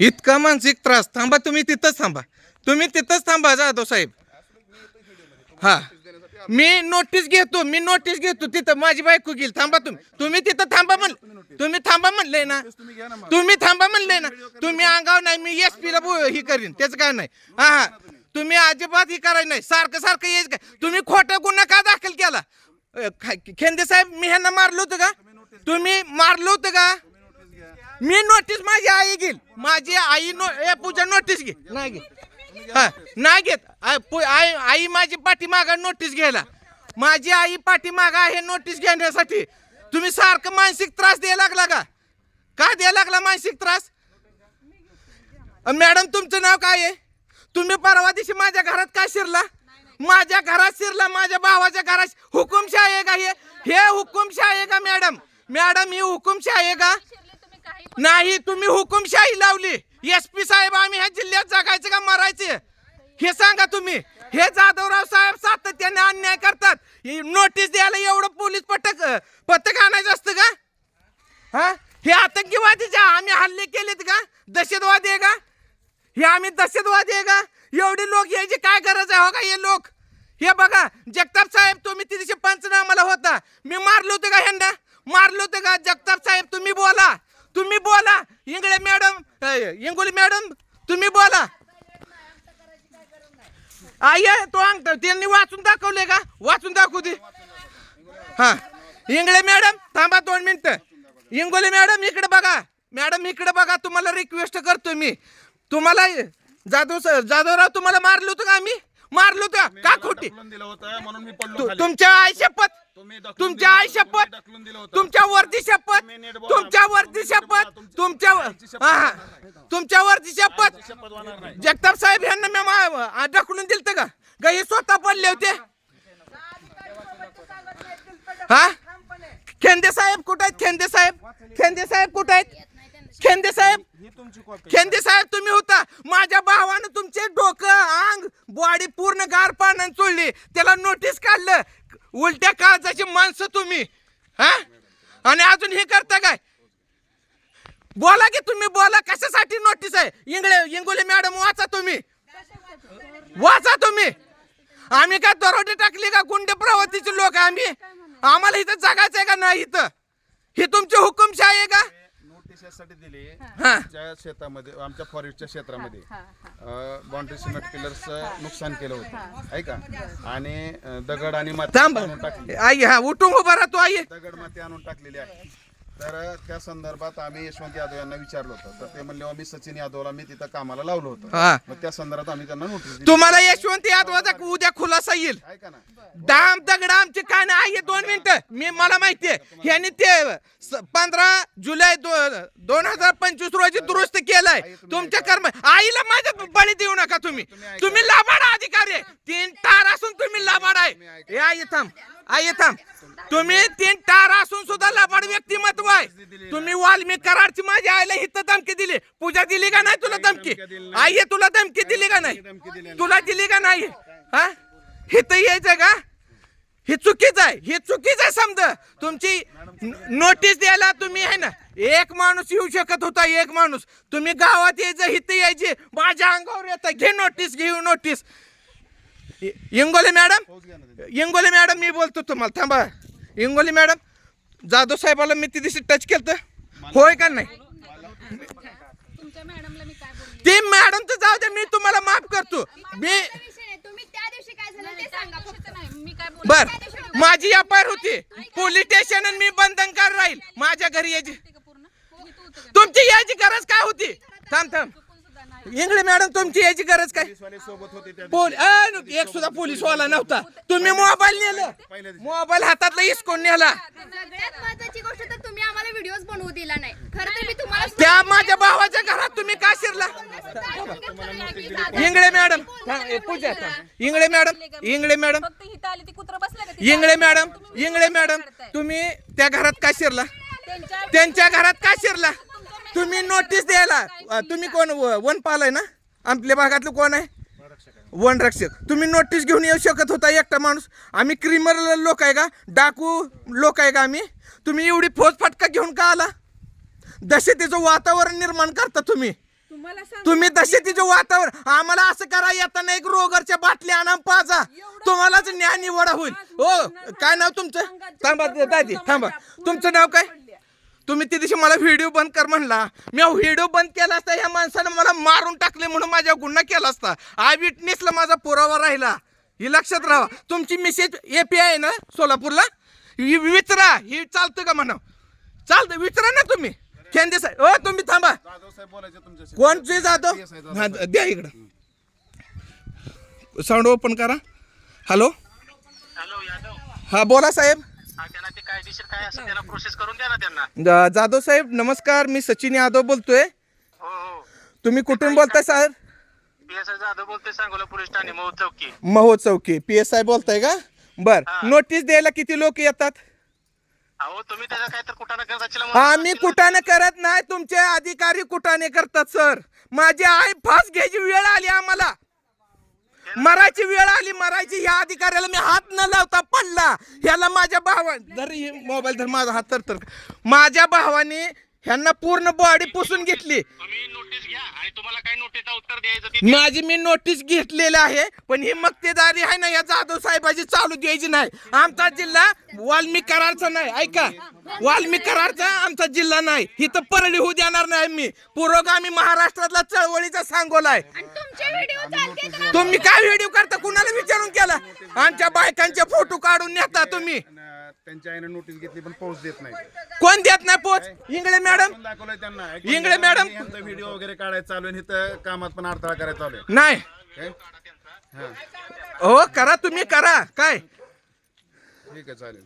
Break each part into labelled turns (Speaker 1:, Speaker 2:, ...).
Speaker 1: इतका मानसिक त्रास. थांबा तुम्ही तिथंच थांबा. तुम्ही तिथंच थांबा जाधव साहेब. हा. मी नोटीस घेतो मी नोटीस घेतो. तिथं माझी बायको घेईल थांबा तुम्ही. तुम्ही तिथं थांबा म्हण तुम्ही थांबा म्हणलंय ना. तुम्ही थांबा म्हणलंय ना. तुम्ही अंगाव नाही मी एस पी ला ही करीन. त्याचं काय नाही. हा हा. तुम्ही अजिबात ही करायचं नाही. सारखं सारखं यायचं काय? तुम्ही खोटा गुन्हा का दाखल केला? खेंदे साहेब मी ह्यांना मारलं होतं का? तुम्ही मारलं होतं का? मी नोटीस माझी आई घेईल. माझी I know A, Pooja notice घे. नाही घे हा नाही घेत. आ, पु- आई आई माझी पाठीमागा नोटीस घ्यायला. माझी आई पाठीमागा आहे नोटीस घेण्यासाठी. तुम्ही सारखं मानसिक त्रास द्यायला लागला का? का द्यायला लागला मानसिक त्रास? अ, मॅडम तुमचं नाव काय आहे? तुम्ही परवा दिवशी माझ्या घरात का शिरला? माझ्या घरात शिरला माझ्या भावाच्या घरात हुकुमशाही आहे का हे? हे हुकुमशाही आहे का मॅडम? मॅडम ही हुकुमशाही आहे का? नाही तुम्ही हुकुमशाही लावली. एस पी साहेब आम्ही ह्या जिल्ह्यात जगायचं का मरायचे? हे सांगा तुम्ही. हे जाधवराव साहेब सातत्याने अन्याय करतात. नोटीस द्यायला एवढं पोलीस पथक पथक आणायचं असतं का? हा? हे आतंकवादीच्या आम्ही हल्ले केलेत का? दहशतवादी आहे का? हे आम्ही दहशतवादी आहे का? एवढे लोक यायची काय गरज आहे हो का हे लोक? हे बघा जगताप साहेब तुम्ही तिथे पंचनामाला होता. मी मारलो होतं का ह्यांना? मारलो होतं का? जगताप साहेब तुम्ही बोला. तुम्ही बोला. इंगळे मॅडम इंगोली मॅडम तुम्ही बोला. आई तो अंगठा त्यांनी वाचून दाखवले का? वाचून दाखवू दे. हा. इंगळे मॅडम थांबा दोन मिनिटं. इंगोली मॅडम इकडे बघा. मॅडम इकडे बघा तुम्हाला रिक्वेस्ट करतो मी. तुम्हाला जाधव सर जाधवराव तुम्हाला मारलो होतं का आम्ही? मारलो होतं. का खोटी?
Speaker 2: ढकलून दिलं होतं म्हणून मी पडलो
Speaker 1: तु-
Speaker 2: खाली.
Speaker 1: तुमच्या आई शपथ?
Speaker 2: तुम्ही ढकलून
Speaker 1: तुमच्या
Speaker 2: दिलं
Speaker 1: आई
Speaker 2: होतं,
Speaker 1: शपथ?
Speaker 2: तुम्ही ढकलून दिलं होतं.
Speaker 1: तुमच्या वरती शपथ?
Speaker 2: तुम्ही नीट बोला.
Speaker 1: तुमच्या वरती शपथ? तुमच्या हा हा. तुमच्या वरती शपथ?
Speaker 2: शपथ होणार नाही.
Speaker 1: जगताप साहेब यांना मी मा- आ- ढकलून दिलत का? का हे स्वतः पडले होते? हा? खेंदे साहेब कुठे आहेत? खेंदे साहेब? खेंदे साहेब कुठे आहेत? खेंदे साहेब.
Speaker 2: ही तुमची कॉपी
Speaker 1: खेंदे साहेब तुम्ही होता. माझ्या भावानं तुमचे डोकं अंग बॉडी पूर्ण गार पाण्याने चोळली. त्याला नोटीस काढलं. उलट्या काळजाची माणसं तुम्ही. हा? आणि अजून हे करता काय? बोला की तुम्ही बोला कशासाठी नोटीस आहे? इंगळे इंगोले मॅडम वाचा तुम्ही. वाचा तुम्ही. आम्ही काय दरोडे टाकली का? गुंड प्रवृत्तीचे लोक आम्ही? आम्हाला इथं जगायचंय का नाही इथं? हे तुमची हुकुमशाही आहे का?
Speaker 2: नोटीस यासाठी दिली
Speaker 1: हा.
Speaker 2: आमच्या शेतामध्ये आमच्या फॉरेस्टच्या क्षेत्रामध्ये. बाउंड्री सिमेंट पिलरचं नुकसान केलं होतं. आहे का? आणि अं, दगड आणि माती
Speaker 1: थांब
Speaker 2: आणून टाकली.
Speaker 1: आई हा उठून उभा राहतो आई.
Speaker 2: दगड माती आणून टाकलेली आहे. तर त्या संदर्भात आम्ही यशवंत यादव यांना विचारलं होतं. तर ते म्हणले "अहो, मी सचिन यादवला मी तिथं कामाला लावलं होतं.
Speaker 1: हा.
Speaker 2: मग त्या संदर्भात आम्ही त्यांना नोटीस दिली.
Speaker 1: तुम्हाला यशवंत यादवाचा उद्या खुलासा येईल.
Speaker 2: ऐका ना.
Speaker 1: दाम दगड आमचे काय नाही आहे दोन मिनिटं. मी मला माहितीये. ह्यांनी ते स- पंधरा जुलै दो- दोन हजार पंचवीस रोजी दुरुस्त केलंय. तुमच्या कर्म आईला माझ्या बळी देऊ नका तुम्ही. तुम्ही लाभाड अधिकारी आहे. तीन टार असून तुम्ही लाभाड आहे. आई थांब. आई थांब. तुम्ही तीन टार असून सुद्धा लबाड व्यक्तिमत्व आहे. तुम्ही वाल्मिक कराडची माझ्या आईला हित धमकी दिली. पूजा दिली का नाही तुला धमकी? आई तुला धमकी दिली का नाही? तुला दिली का नाही? हा? हित यायचं का? हे चुकीचं आहे. हे चुकीचं आहे समजा. तुमची नोटीस द्यायला तुम्ही आहे ना एक माणूस येऊ शकत होता एक माणूस. तुम्ही गावात यायचं हित यायचे. माझ्या अंगावर येतं. घे नोटीस घेऊ notice. Ingole madam? Ingole madam मी बोलतो तुम्हाला थांबा. इंगोले मॅडम जाधव साहेबाला मी ती दिवशी टच केलं होय का नाही?
Speaker 3: तुमच्या मॅडमला मी काय बोलली?
Speaker 1: ते मॅडम तर जाऊ दे मी तुम्हाला माफ करतो. मी
Speaker 4: विषय नाही. तुम्ही त्या दिवशी काय झालं ते सांगा फक्त.
Speaker 3: नाही मी काय बोलली?
Speaker 1: बर माझी आय होती. पोलीस स्टेशन आणि मी बंधनकार राहील. माझ्या घरी
Speaker 3: का?
Speaker 1: तुमची यायची गरज काय होती? थांब थांब. इंगळे मॅडम तुमची यायची गरज काय?
Speaker 2: पोलीसवाले सोबत होते त्या
Speaker 1: पोल अ, नु- एक सुद्धा पोलीस वाला नव्हता. तुम्ही मोबाईल नेलं. मोबाईल हातातला इसकोन नेला.
Speaker 4: सगळ्यात महत्वाची गोष्ट तर तुम्ही आम्हाला व्हिडिओज बनवू दिला नाही. खरं तर मी तुम्हाला
Speaker 1: त्या माझ्या भावाच्या घरात तुम्ही का शिरला? इंगळे मॅडम थांब, ए, पूजा थांब. Ingle madam Ingle madam.
Speaker 3: फक्त इथं आली ती कुत्र बसल्या का तिथं?
Speaker 1: इंगळे मॅडम
Speaker 3: तुम्ही
Speaker 1: इंगळे मॅडम
Speaker 3: करताय.
Speaker 1: तुम्ही त्या घरात का शिरला?
Speaker 3: त्यांच्या
Speaker 1: त्यांच्या घरात का शिरला? तुम्ही नोटीस द्यायला. अ, तुम्ही कोण व- वनपाल आहे ना? आपल्या भागातलं कोण आहे? वनरक्षक तुम्ही नोटीस घेऊन येऊ शकत होता एकटा माणूस. आम्ही क्रिमिनल लोक आहे का? डाकू लोक आहे का आम्ही? तुम्ही एवढी फौज फटका घेऊन का आला? दहशतीचं वातावरण निर्माण करता तुम्ही.
Speaker 5: तुम्हाला सांग
Speaker 1: तुम्ही वातावरण आम्हाला असं करा येताना एक रोगरच्या बाटल्या आणा पाजा. तुम्हालाच न्याय निवडा होईल. हो काय नाव तुमचं? थांबा दादी थांबा. तुमचं नाव काय? तुम्ही त्या दिवशी मला व्हिडिओ बंद कर म्हणला. मी व्हिडिओ बंद केला असता ह्या माणसानं मला मारून टाकले म्हणून माझ्या गुन्हा केला असता. आय विटनेसला माझा पुरावा राहिला. ही लक्षात राहा तुमची मिसेज एपी आहे ना सोलापूरला? ही विचारा ही चालतं का म्हणा चालतं विचारा ना तुम्ही. खेंदे साहेब हो तुम्ही थांबा.
Speaker 2: जाधव साहेब बोलायचे तुमच्याशी.
Speaker 1: कोणचे जाधव?
Speaker 2: PSI जाधव.
Speaker 1: हा द्या इकडं. साऊंड ओपन करा. Hello
Speaker 6: hello Yadav.
Speaker 1: हा बोला साहेब.
Speaker 6: कायदेशीर काय असं त्यांना प्रोसेस करून द्या ना त्यांना.
Speaker 1: जा- जाधव साहेब नमस्कार मी सचिन यादव बोलतोय.
Speaker 6: हो हो.
Speaker 1: तुम्ही कुठून बोलताय साहेब?
Speaker 6: पी एस आय जाधव बोलतोय सांगोला पोलीस ठाणे मऊ चौकी
Speaker 1: महो चौकी पी एस आय बोलताय का? बर नोटीस द्यायला किती लोक येतात?
Speaker 6: अहो तुम्ही त्याचा काय तर कुठं करता
Speaker 1: आम्ही कुठाने करत नाही तुमचे अधिकारी कुठाने करतात सर. माझी आई फास घ्यायची वेळ आली आम्हाला. मरायची वेळ आली मरायची ह्या अधिकाऱ्याला मी हात न लावता पडला. ह्याला माझ्या भावा धर हे मोबाईल धर माझा हात तर तर. माझ्या भावाने ह्यांना पूर्ण बॉडी पुसून घेतली.
Speaker 6: आणि तुम्हाला काय नोटीसचं उत्तर द्यायचं ते
Speaker 1: माझी मी नोटीस घेतलेली आहे पण ही मक्तेदारी आहे ना या जाधव साहेबाची चालू द्यायची नाही. आमचा जिल्हा वाल्मिक करारचा नाही ऐका. वाल्मिक करारचा आमचा जिल्हा नाही. इथं परळी होऊ देणार नाही मी पुरोगामी महाराष्ट्रातला चळवळीचा सांगोलाय.
Speaker 4: आणि तुमचे व्हिडिओ चालते तर
Speaker 1: तुम्ही काय व्हिडिओ करता? कुणाला विचारून केला? आमच्या बायकांचे फोटो काढून नेता तुम्ही.
Speaker 2: त्यांच्या आईने नोटीस घेतली पण पोहोच देत नाही.
Speaker 1: कोण देत नाही पोच इंगळे मॅडम.
Speaker 2: दाखवलंय त्यांना.
Speaker 1: इंगळे मॅडम.
Speaker 2: व्हिडिओ वगैरे काढायला चालू आहे आणि इथं कामात पण अडथळा करायला चालू आहे.
Speaker 1: नाही.
Speaker 2: काय? हा.
Speaker 1: हो करा तुम्ही करा. काय?
Speaker 2: ठीक आहे चालेल.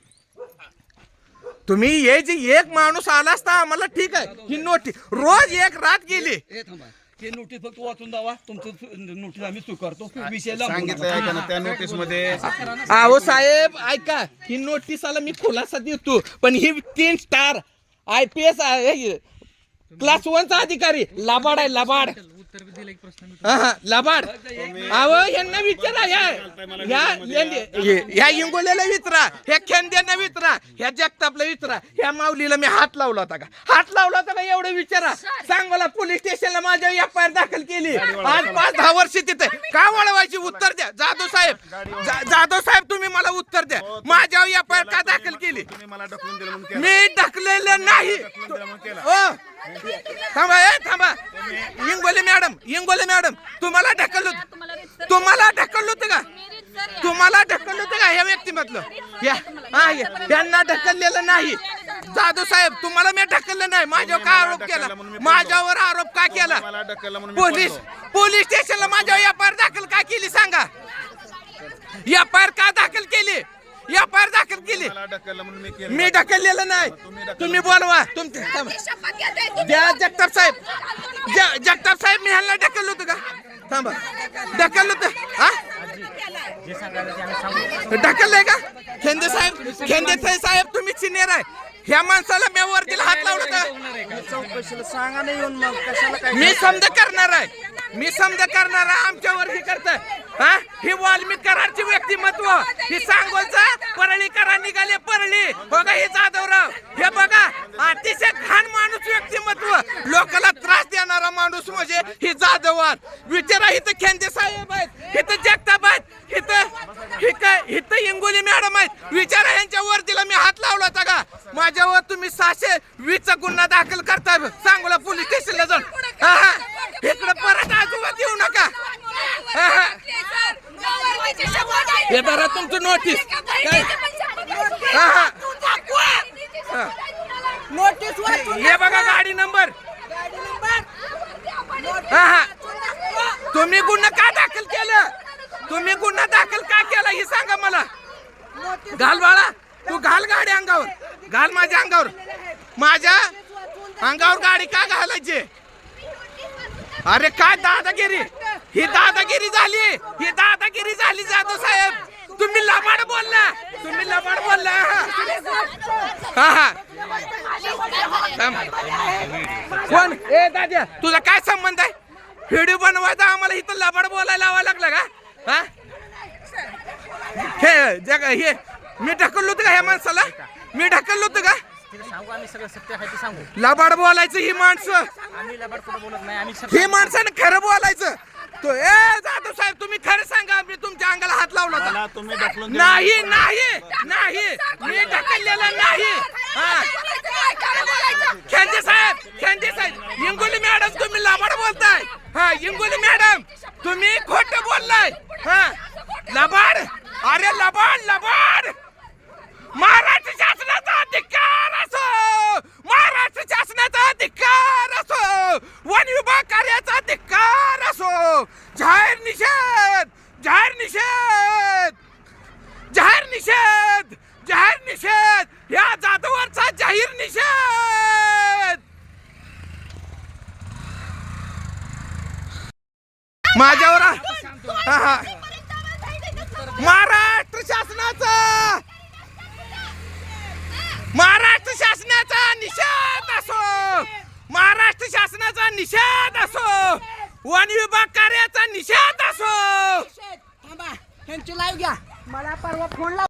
Speaker 1: तुम्ही ये जे एक माणूस आला असता आम्हाला ठीक आहे. ही नोटी रोज एक रात गेली.
Speaker 7: हे थांबा. ते नोटीस फक्त वाचून द्यावा तुमचं नोटीस आम्ही स्वीकारतो. विषय
Speaker 2: ना त्या नोटीसमध्ये
Speaker 1: अहो साहेब ऐका. ही नोटीसाला मी खुलासा देतो. पण ही तीन star I P S class वनचा अधिकारी. लबाड आहे लबाड. हा, हा, लबाड. अहो यांना विचारा ह्या ह्या यांनी- ह्या इंगोल्याला विचारा ह्या खेंद्यांना विचारा ह्या जगतापला विचारा ह्या माऊलीला मी हात लावला होता का? हात लावला होता का? एवढं विचारा. सांग मला पोलीस स्टेशनला माझ्या एफ आय आर दाखल केली. आज पाच दहा वर्ष तिथे. का वळवायची उत्तर द्या? जाधव साहेब जा- जाधव साहेब तुम्ही मला उत्तर द्या. माझ्यावर एफ आय आर का दाखल केली?
Speaker 2: तुम्ही मला ढकलून दिलं म्हणून केलं.
Speaker 1: मी ढकलेलं नाही.
Speaker 2: ढकलून दिलं म्हणून केलं.
Speaker 1: ओ थांबा ए थांबा. Ingole madam Ingole madam. तुम्हाला ढकललं तुम्हाला ढकललो होतं का? तुम्हाला ढकललं होतं का ह्या व्यक्तिमधलं? या हा यांना ढकललेलं नाही. जाधव साहेब तुम्हाला मी ढकललं नाही. माझ्यावर काय आरोप केला? माझ्यावर आरोप का केला? पोलीस पोलीस स्टेशनला माझ्यावर एफ आय आर दाखल का केली सांगा? एफ आय आर का दाखल केली? एफ आय आर दाखल केली.
Speaker 2: मला ढकललं म्हणून मी केलं
Speaker 1: मी ढकललेलं नाही. तुम्ही बोलवा. तुमचे द्या जगताप साहेब ज- जगताप साहेब मी ह्यांना ढकललं होतं का? थांबा. ढकललं होतं. हा? ढकललंय का? खेंदे साहेब खेंदे साहेब साहेब तुम्ही सिनियर आहे. ह्या माणसाला मी वरतीला हात लावला का मी समजा करणार आहे. मी समजा करणार आहे आमच्यावर हे करताय. हा? ही वाल्मिक करारची व्यक्तिमत्व. ही सांगोलचा परळी करा निघाले परळी. हो बघा हे जाधवराव. हे बघा अतिशय घाण माणूस व्यक्तिमत्व. लोकांना त्रास देणारा माणूस म्हणजे ही जाधवार विचारा इथं खेंदे साहेब आहेत इथं जगताप आहेत इथं इथं इंगोली मॅडम आहेत. विचारा यांच्या वरतीला मी हात लावला होता का माझ्यावर तुम्ही सहाशे वीसचा गुन्हा दाखल करता सांगोला पोलीस स्टेशनला जाऊन हा हा इकडे परत आजोबात येऊ नका हा हा हे धरा तुमचं नोटीस काय? हा हा. हा.
Speaker 5: नोटीस वाचून
Speaker 1: हे बघा गाडी नंबर. हा हा. तुम्ही गुन्हा का दाखल केलं? तुम्ही गुन्हा दाखल का केला? हे सांगा मला. घाल बाळा. तू घाल गाडी अंगावर. घाल माझ्या अंगावर. माझ्या अंगावर गाडी का घालायची? अरे काय दादागिरी? ही दादागिरी झाली. ही दादागिरी झाली जाधव साहेब. तुम्ही लबाड बोलला. तुम्ही लबाड बोलला. हा हा. कोण? ए दाद्या तुझा काय संबंध आहे? व्हिडिओ बनवायचा आम्हाला इथं लबाड बोलायला लावा लागला का? हा? हे जग हे मी ढकललो होतं का ह्या माणसाला? मी ढकललो होतं का?
Speaker 8: तिथे सांगू आम्ही सगळं सत्य आहे ते सांगू.
Speaker 1: लबाड बोलायचं ही माणसं.
Speaker 8: आम्ही लबाड कुठं बोलत नाही आम्ही सत्य
Speaker 1: ही माणसानं खरं बोलायचं. तो ए जाधव साहेब तुम्ही खरं सांगा मी तुमच्या अंगाला हात लावला होता.
Speaker 2: तुम्ही ढकलून
Speaker 1: नाही नाही नाही. मी ढकललेला नाही. हा. खेंदे साहेब खेंदे साहेब इंगोली मॅडम तुम्ही लबाड बोलताय. हा इंगोली मॅडम तुम्ही खोट बोललाय. हा. लबाड अरे लबाड लबाड. महाराष्ट्र शासनाचा अधिकार असो महाराष्ट्र शासनाचा अधिकार असो वन विभाग कार्याचा अधिकार असो जाहीर निषेध जाहीर निषेध जाहीर निषेध जाहीर निषेध या जाधवांचा जाहीर निषेध माझ्यावर हा, हा. महाराष्ट्र शासनाचा! महाराष्ट्र शासनाचा निषेध असो! महाराष्ट्र शासनाचा निषेध असो! वन विभाग कार्याचा निषेध असो!
Speaker 5: थांबा त्यांची लाईव्ह घ्या. मला परवा फोन लाव